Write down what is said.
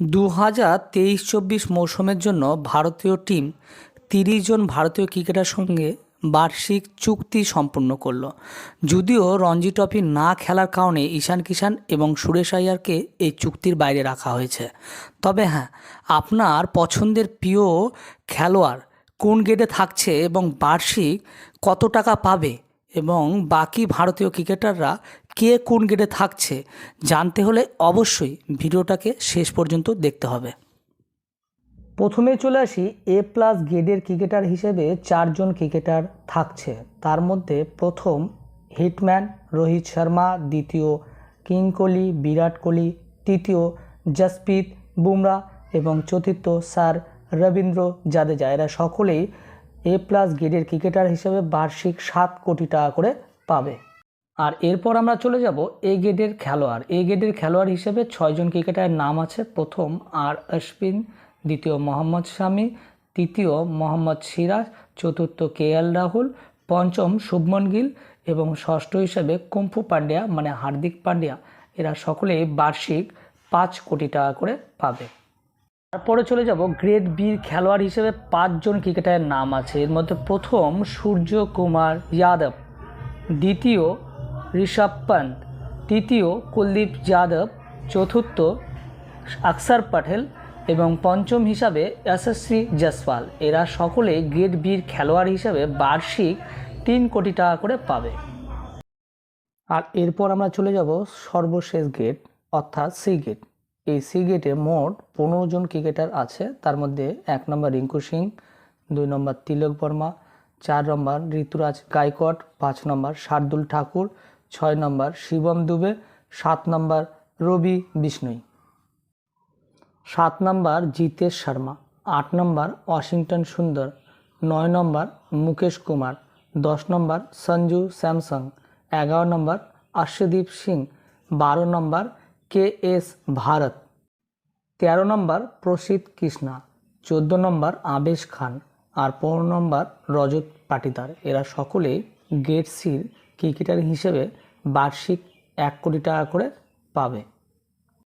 দু হাজার তেইশ চব্বিশ মৌসুমের জন্য ভারতীয় টিম তিরিশ জন ভারতীয় ক্রিকেটার সঙ্গে বার্ষিক চুক্তি সম্পূর্ণ করল। যদিও রঞ্জি ট্রফি না খেলার কারণে ঈশান কিষান এবং সুরেশ আইয়ারকে এই চুক্তির বাইরে রাখা হয়েছে। তবে হ্যাঁ আপনার পছন্দের প্রিয় খেলোয়াড় কোন গেটে থাকছে এবং বার্ষিক কত টাকা পাবে এবং বাকি ভারতীয় ক্রিকেটাররা কে কোন গেটে থাকছে, জানতে হলে অবশ্যই ভিডিওটাকে শেষ পর্যন্ত দেখতে হবে। প্রথমে চলে আসি এ প্লাস গ্রেডের ক্রিকেটার হিসেবে চারজন ক্রিকেটার থাকছে। তার মধ্যে প্রথম হিটম্যান রোহিত শর্মা, দ্বিতীয় কিং কোহলি, বিরাট কোহলি, তৃতীয় জসপ্রীত বুমরা এবং চতুর্থ স্যার রবীন্দ্র জাদেজা। এরা সকলেই এ প্লাস গ্রেডের ক্রিকেটার হিসেবে বার্ষিক সাত কোটি টাকা করে পাবে। আর এরপর আমরা চলে যাব এ গ্রেডের খেলোয়াড়। এ গ্রেডের খেলোয়াড় হিসেবে ছয়জন ক্রিকেটারের নাম আছে। প্রথম আর অশ্বিন, দ্বিতীয় মোহাম্মদ শামি, তৃতীয় মোহাম্মদ সিরাজ, চতুর্থ কে এল রাহুল, পঞ্চম শুভমন গিল এবং ষষ্ঠ হিসেবে কুম্ফু পান্ডিয়া মানে হার্দিক পান্ডিয়া। এরা সকলেই বার্ষিক পাঁচ কোটি টাকা করে পাবে। তারপরে চলে যাব গ্রেড বির খেলোয়াড় হিসেবে পাঁচজন ক্রিকেটারের নাম আছে। এর মধ্যে প্রথম সূর্য কুমার যাদব, দ্বিতীয় ঋষভ পন্ত তৃতীয় কুলদীপ যাদব, চতুর্থ আকসার প্যাটেল এবং পঞ্চম হিসাবে যশস্বী জসওয়াল এরা সকলে গ্রেড বির খেলোয়াড় হিসাবে বার্ষিক তিন কোটি টাকা করে পাবে। আর এরপর আমরা চলে যাব সর্বশেষ গেট, অর্থাৎ সি গেট। এই সি গেটে মোট পনেরো জন ক্রিকেটার আছে। তার মধ্যে এক নম্বর রিঙ্কু সিং, দুই নম্বর তিলক বর্মা, চার নম্বর ঋতুরাজ গায়কোয়াড পাঁচ নম্বর শার্দুল ঠাকুর ছয় নম্বর শিবম দুবে, সাত নম্বর রবি বিষ্ণুই। সাত নম্বর জিতেশ শর্মা, আট নম্বর ওয়াশিংটন সুন্দর, নয় নম্বর মুকেশ কুমার, দশ নম্বর সঞ্জু স্যামসং, এগারো নম্বর অর্শদীপ সিং, বারো নম্বর কে এস ভারত, তেরো নম্বর প্রসিদ্ধ কৃষ্ণা, চোদ্দ নম্বর আবেশ খান আর পনেরো নম্বর রজত পাটিদার। এরা সকলেই গেট সির ক্রিকেটার হিসেবে বার্ষিক এক কোটি টাকা করে পাবে।